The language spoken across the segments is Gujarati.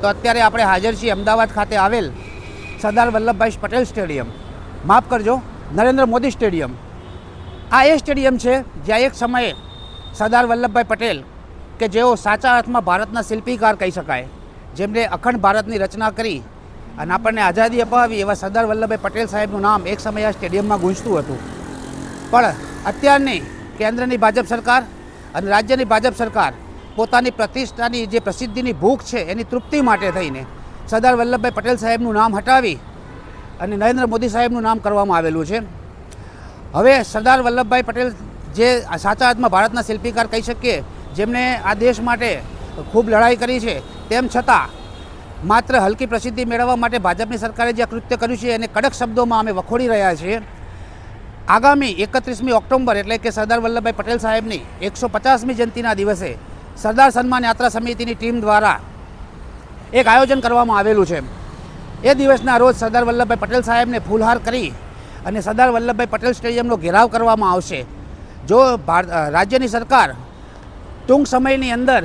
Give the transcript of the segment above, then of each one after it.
તો અત્યારે આપણે હાજર છીએ અમદાવાદ ખાતે આવેલ સરદાર વલ્લભભાઈ પટેલ સ્ટેડિયમ. માફ કરજો, નરેન્દ્ર મોદી સ્ટેડિયમ. આ એ સ્ટેડિયમ છે જ્યાં એક સમયે સરદાર વલ્લભભાઈ પટેલ કે જેઓ સાચા અર્થમાં ભારતના શિલ્પીકાર કહી શકાય જેમણે અખંડ ભારતની રચના કરી અને આપણને આઝાદી અપાવી એવા સરદાર વલ્લભભાઈ પટેલ સાહેબનું નામ એક સમયે આ સ્ટેડિયમમાં ગુંજતું હતું. પણ અત્યારની કેન્દ્રની ભાજપ સરકાર અને રાજ્યની ભાજપ સરકાર પોતાની પ્રતિષ્ઠાની જે પ્રસિદ્ધિની ભૂખ છે એની તૃપ્તિ માટે થઈને સરદાર વલ્લભભાઈ પટેલ સાહેબનું નામ હટાવી અને નરેન્દ્ર મોદી સાહેબનું નામ કરવામાં આવેલું છે. હવે સરદાર વલ્લભભાઈ પટેલ જે સાચા અર્થમાં ભારતના શિલ્પીકાર કહી શકીએ, જેમણે આ દેશ માટે ખૂબ લડાઈ કરી છે, તેમ છતાં માત્ર હલકી પ્રસિદ્ધિ મેળવવા માટે ભાજપની સરકારે જે કૃત્ય કર્યું છે એને કડક શબ્દોમાં અમે વખોડી રહ્યા છીએ. આગામી એકત્રીસમી ઓક્ટોબર એટલે કે સરદાર વલ્લભભાઈ પટેલ સાહેબની એકસો પચાસમી જયંતિના દિવસે સરદાર સન્માન યાત્રા સમિતિની ટીમ દ્વારા એક આયોજન કરવામાં આવેલું છે. એ દિવસના રોજ સરદાર વલ્લભભાઈ પટેલ સાહેબને ફૂલહાર કરી અને સરદાર વલ્લભભાઈ પટેલ સ્ટેડિયમનો ઘેરાવ કરવામાં આવશે. જો રાજ્યની સરકાર ટૂંક સમયની અંદર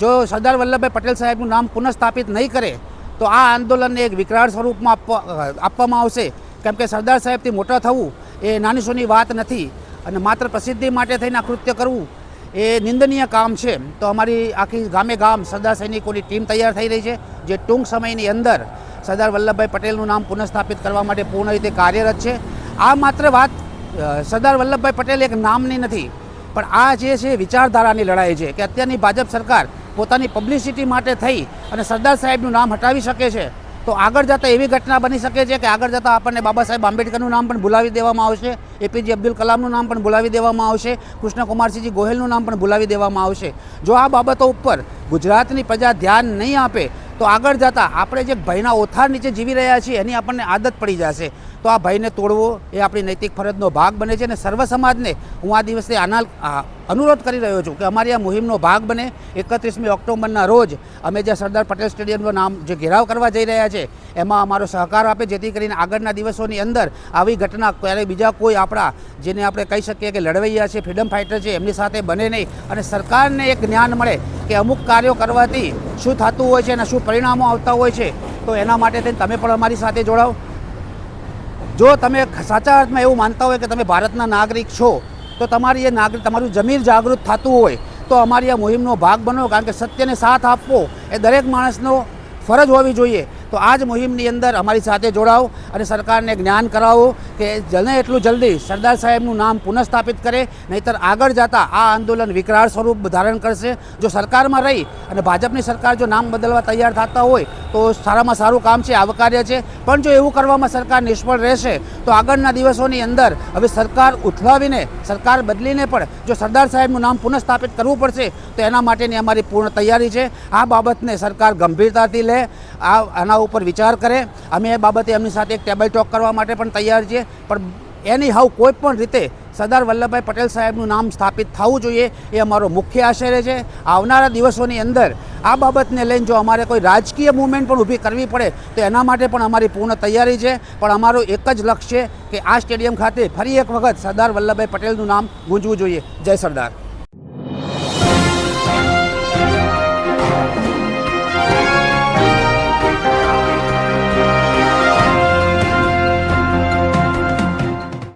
જો સરદાર વલ્લભભાઈ પટેલ સાહેબનું નામ પુનઃસ્થાપિત નહીં કરે, તો આ આંદોલનને એક વિકરાળ સ્વરૂપમાં આપવા આપવામાં આવશે. કેમ કે સરદાર સાહેબથી મોટા થવું એ નાની સોની વાત નથી અને માત્ર પ્રસિદ્ધિ માટે થઈને આ કૃત્ય કરવું એ નિંદનીય કામ છે. તો અમારી આખી ગામે ગામ સરદાર સૈનિકોની ટીમ તૈયાર થઈ રહી છે, જે ટૂંક સમયની અંદર સરદાર વલ્લભભાઈ પટેલનું નામ પુનઃસ્થાપિત કરવા માટે પૂર્ણ રીતે કાર્યરત છે. આ માત્ર વાત સરદાર વલ્લભભાઈ પટેલ એક નામની નથી, પણ આ જે છે વિચારધારાની લડાઈ છે કે અત્યારની ભાજપ સરકાર પોતાની પબ્લિસિટી માટે થઈ અને સરદાર સાહેબનું નામ હટાવી શકે છે. તો આગળ જતાં એવી ઘટના બની શકે છે કે આગળ જતાં આપણને બાબા સાહેબ આંબેડકરનું નામ પણ ભૂલાવી દેવામાં આવશે, એપીજે અબ્દુલ કલામનું નામ પણ ભૂલાવી દેવામાં આવશે, કૃષ્ણકુમારસિંહજી ગોહિલનું નામ પણ ભૂલાવી દેવામાં આવશે. જો આ બાબતો ઉપર ગુજરાતની પ્રજા ધ્યાન નહીં આપે તો આગળ જતાં આપણે જે ભયના ઓથાર નીચે જીવી રહ્યા છીએ, એની આપણને આદત પડી જશે. તો આ ભયને તોડવો એ આપણી નૈતિક ફરજનો ભાગ બને છે અને સર્વ સમાજને હું આ દિવસે આના અનુરોધ કરી રહ્યો છું કે અમારી આ મુહિમનો ભાગ બને. એકત્રીસમી ઓક્ટોબરના રોજ અમે જે સરદાર પટેલ સ્ટેડિયમનું નામ જે ઘેરાવ કરવા જઈ રહ્યા છે, એમાં અમારો સહકાર આપે, જેથી કરીને આગળના દિવસોની અંદર આવી ઘટના ક્યારેય બીજા કોઈ આપણા, જેને આપણે કહી શકીએ કે લડવૈયા છે, ફ્રીડમ ફાઇટર છે, એમની સાથે બને નહીં. અને સરકારને એક જ્ઞાન મળે કે અમુક કાર્યો કરવાથી શું થતું હોય છે અને શું પરિણામો આવતા હોય છે, તો એના માટે થઈને તમે પણ અમારી સાથે જોડાઓ જો તમે સાચા અર્થમાં એવું માનતા હોય કે તમે ભારતના નાગરિક છો, તો તમારી એ નાગરિક, તમારું જમીર જાગૃત થતું હોય, તો અમારી આ મુહિમનો ભાગ બનો, કારણ કે સત્યને સાથ આપવો એ દરેક માણસનો ફરજ હોવી જોઈએ. તો આ જ મુહિમની અંદર અમારી સાથે જોડાઓ અને સરકારને જ્ઞાન કરાવો કે જને એટલું જલ્દી સરદાર સાહેબનું નામ પુનઃસ્થાપિત કરે, નહીંતર આગળ જતાં આ આંદોલન વિકરાળ સ્વરૂપ ધારણ કરશે. જો સરકારમાં રહી અને ભાજપની સરકાર જો નામ બદલવા તૈયાર થતા હોય, તો સારામાં સારું કામ છે આવકાર્ય છે. પણ જો એવું કરવામાં સરકાર નિષ્ફળ રહેશે, તો આગળના દિવસોની અંદર હવે સરકાર ઉથલાવીને, સરકાર બદલીને પણ જો સરદાર સાહેબનું નામ પુનઃસ્થાપિત કરવું પડશે, તો એના માટેની અમારી પૂર્ણ તૈયારી છે. આ બાબતને સરકાર ગંભીરતાથી લે, આ આના ઉપર વિચાર કરે. અમે એ બાબતે એમની સાથે એક ટેબલ ટોક કરવા માટે પણ તૈયાર છીએ. પણ એની હાવ કોઈ પણ રીતે સરદાર વલ્લભભાઈ પટેલ સાહેબનું નામ સ્થાપિત થવું જોઈએ એ અમારો મુખ્ય આશ્ચર્ય છે. આવનારા દિવસોની અંદર આ બાબતને લઈને જો અમારે કોઈ રાજકીય મૂવમેન્ટ પણ ઊભી કરવી પડે, તો એના માટે પણ અમારી પૂર્ણ તૈયારી છે. પણ અમારું એક જ લક્ષ્ય છે કે આ સ્ટેડિયમ ખાતે ફરી એક વખત સરદાર વલ્લભભાઈ પટેલનું નામ ગુંજવું જોઈએ. જય સરદાર.